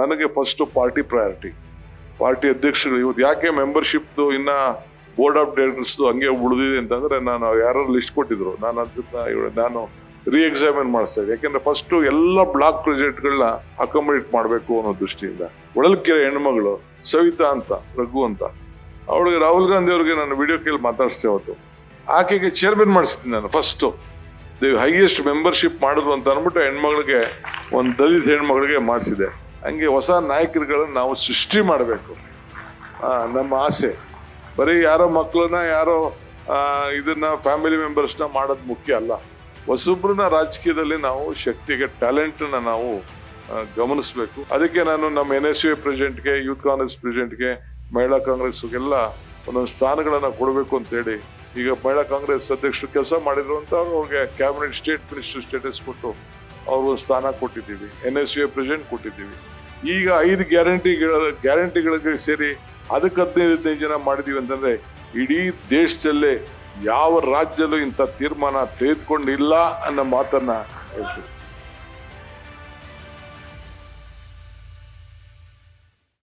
ನನಗೆ first party priority party ಅಧ್ಯಕ್ಷರು ಇವತ್ತು ಯಾಕೆ ಮೆಂಬರ್ಶಿಪ್ದು ಇನ್ನ ಬೋರ್ಡ್ ಆಫ್ ಡೈರೆಕ್ಟರ್ಸ್ ಹಂಗೆ ಉಳಿದಿದೆ ಅಂತಂದ್ರೆ ನಾನು ಯಾರು ಲಿಸ್ಟ್ ಕೊಟ್ಟಿದ್ರು. ನಾನು ಅದನ್ನ ನಾನು ರೀ ಎಕ್ಸಾಮಿನ್ ಮಾಡಿಸ್ತಾ ಇದ್ದೆ ಯಾಕೆಂದ್ರೆ ಫಸ್ಟ್ ಎಲ್ಲ ಬ್ಲಾಕ್ ಗ್ರಜೆಟ್ಗಳನ್ನ ಅಕೊಮೊಡೇಟ್ ಮಾಡಬೇಕು ಅನ್ನೋ ದೃಷ್ಟಿಯಿಂದ. ಒಳಲ್ಕೆರೆ ಹೆಣ್ಮಗಳು, ಸವಿತಾ ಅಂತ, ರಘು ಅಂತ. ಅವಳಿಗೆ ರಾಹುಲ್ ಗಾಂಧಿ ಅವ್ರಿಗೆ ನಾನು ವಿಡಿಯೋ ಕೇಳಿ ಮಾತಾಡಿಸ್ತೇವೆ ಅವತ್ತು. ಆಕೆಗೆ ಚೇರ್ಮನ್ ಮಾಡಿಸ್ತೀನಿ ನಾನು ಫಸ್ಟು ದಿ ಹೈಯೆಸ್ಟ್ ಮೆಂಬರ್ಶಿಪ್ ಮಾಡಿದ್ರು ಅಂತ ಅಂದ್ಬಿಟ್ಟು ಹೆಣ್ಮಗಳಿಗೆ, ಒಂದು ದಲಿತ ಹೆಣ್ಮಗಳಿಗೆ ಮಾಡಿಸಿದೆ. ಹಂಗೆ ಹೊಸ ನಾಯಕರುಗಳನ್ನ ನಾವು ಸೃಷ್ಟಿ ಮಾಡಬೇಕು. ನಮ್ಮ ಆಸೆ. ಬರೀ ಯಾರೋ ಮಕ್ಕಳನ್ನ, ಯಾರೋ ಇದನ್ನ ಫ್ಯಾಮಿಲಿ ಮೆಂಬರ್ಸ್ನ ಮಾಡೋದು ಮುಖ್ಯ ಅಲ್ಲ. ಹೊಸೊಬ್ಬರನ್ನ ರಾಜಕೀಯದಲ್ಲಿ ನಾವು ಶಕ್ತಿಗೆ ಟ್ಯಾಲೆಂಟನ್ನ ನಾವು ಗಮನಿಸಬೇಕು. ಅದಕ್ಕೆ ನಾನು ನಮ್ಮ ಎನ್ ಎಸ್ ಯು ಪ್ರೆಸಿಡೆಂಟ್ಗೆ ಯೂತ್ ಕಾಂಗ್ರೆಸ್ ಪ್ರೆಸಿಡೆಂಟ್ಗೆ ಮಹಿಳಾ ಕಾಂಗ್ರೆಸ್ಗೆಲ್ಲ ಒಂದೊಂದು ಸ್ಥಾನಗಳನ್ನು ಕೊಡಬೇಕು ಅಂತೇಳಿ ಈಗ ಮಹಿಳಾ ಕಾಂಗ್ರೆಸ್ ಅಧ್ಯಕ್ಷರು ಕೆಲಸ ಮಾಡಿದ್ರು ಅವ್ರಿಗೆ ಕ್ಯಾಬಿನೆಟ್ ಸ್ಟೇಟ್ ಮಿನಿಸ್ಟರ್ ಸ್ಟೇಟಸ್ ಕೊಟ್ಟು ಅವ್ರಿಗೆ ಒಂದು ಸ್ಥಾನ ಕೊಟ್ಟಿದ್ದೀವಿ. ಎನ್ ಎಸ್ ಯು ಪ್ರೆಸಿಡೆಂಟ್ ಕೊಟ್ಟಿದ್ದೀವಿ. ಈಗ ಐದು ಗ್ಯಾರಂಟಿಗಳ ಗ್ಯಾರಂಟಿಗಳಿಗೆ ಸೇರಿ ಅದಕ್ಕೆ ಹದಿನೈದು ಹದಿನೈದು ಜನ ಮಾಡಿದೀವಿ ಅಂತಂದ್ರೆ ಇಡೀ ದೇಶದಲ್ಲೇ ಯಾವ ರಾಜ್ಯದಲ್ಲೂ ಇಂಥ ತೀರ್ಮಾನ ತೆಗೆದುಕೊಂಡಿಲ್ಲ ಅನ್ನೋ ಮಾತನ್ನ ಹೇಳ್ತೀನಿ.